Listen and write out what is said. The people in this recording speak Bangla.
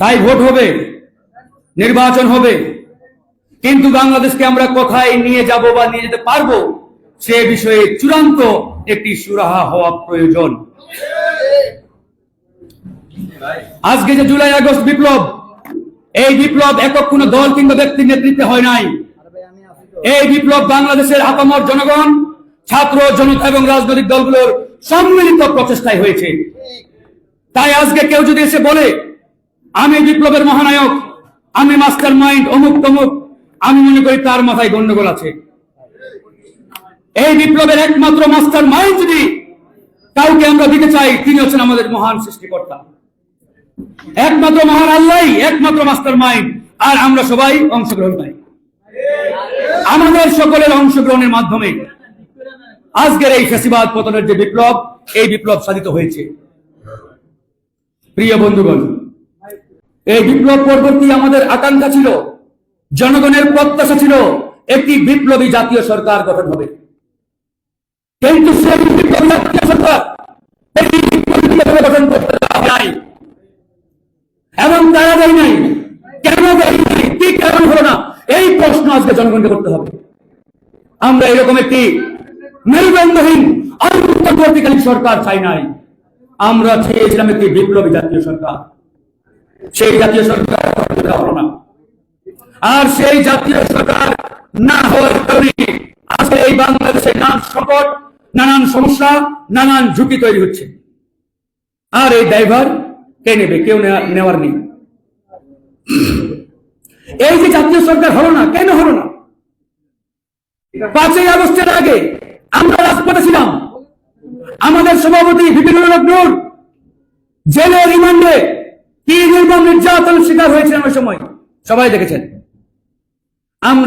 তাই ভোট হবে, নির্বাচন হবে। কিন্তু বাংলাদেশকে আমরা কোথায় নিয়ে যাব বা নিয়ে যেতে পারব, সে বিষয়ে চূড়ান্ত একটি সুরাহা হওয়া প্রয়োজন। আজকে যে জুলাই, আগস্ট বিপ্লব, এই বিপ্লব একক কোন দল কিংবা ব্যক্তির নেতৃত্বে হয় নাই। এই বিপ্লব বাংলাদেশের আপামর জনগণ, ছাত্র, জনতা এবং রাজনৈতিক দলগুলোর সম্মিলিত প্রচেষ্টায় হয়েছে। তাই আজকে কেউ যদি এসে বলে আমি বিপ্লবের মহানায়ক, আমি মাস্টার মাইন্ড অমুক তমুক, আমি মনে করি তার মাথায় গন্ডগোল আছে। এই বিপ্লবের একমাত্র মাস্টার মাইন্ড যদি কাউকে আমরা দিতে চাই, তিনি হচ্ছেন আমাদের মহান সৃষ্টিকর্তা। একমাত্র মহান আল্লাহ একমাত্র মাস্টার মাইন্ড, আর আমরা সবাই অংশগ্রহণ করি আমাদের সকলের অংশগ্রহণের মাধ্যমে আজকের এই ফেসিবাদ পতনের যে বিপ্লব, এই বিপ্লব সাধিত হয়েছে। প্রিয় বন্ধুগণ এই বিপ্লব পরবর্তী আমাদের আকাঙ্ক্ষা ছিল। জনগণের প্রত্যাশা ছিল একটি বিপ্লবী জাতীয় সরকার গঠন হবে। কিন্তু এবং তারা দেয় নাই? কেন কি কারণ হলো না? এই প্রশ্ন আজকে জনগণকে করতে হবে। আমরা এরকম একটি মেরুদণ্ডহীন অন্তর্বর্তীকালীন সরকার চাই নাই। আমরা চেয়েছিলাম একটি বিপ্লবী জাতীয় সরকার। সেই জাতীয় সরকার হলো না। আর সেই জাতীয় সরকার না হওয়ার কারণে আজকে এই বাংলাদেশে নানান সংকট, নানান সমস্যা, নানান ঝুঁকি তৈরি হচ্ছে। আর এই ড্রাইভার কে নেবে? কেউ নেওয়ার নেই। এই যে জাতীয় সরকার হলো না, কেন হলো না? পাঁচই আগস্টের আগে আমরা রাজপথে ছিলাম। আমাদের সভাপতি বিপিন নূর জেলে রিমান্ডে কি নির্মম নির্যাতন শিকার হয়েছিলেন ওই সময়? সবাই দেখেছেন। আমরা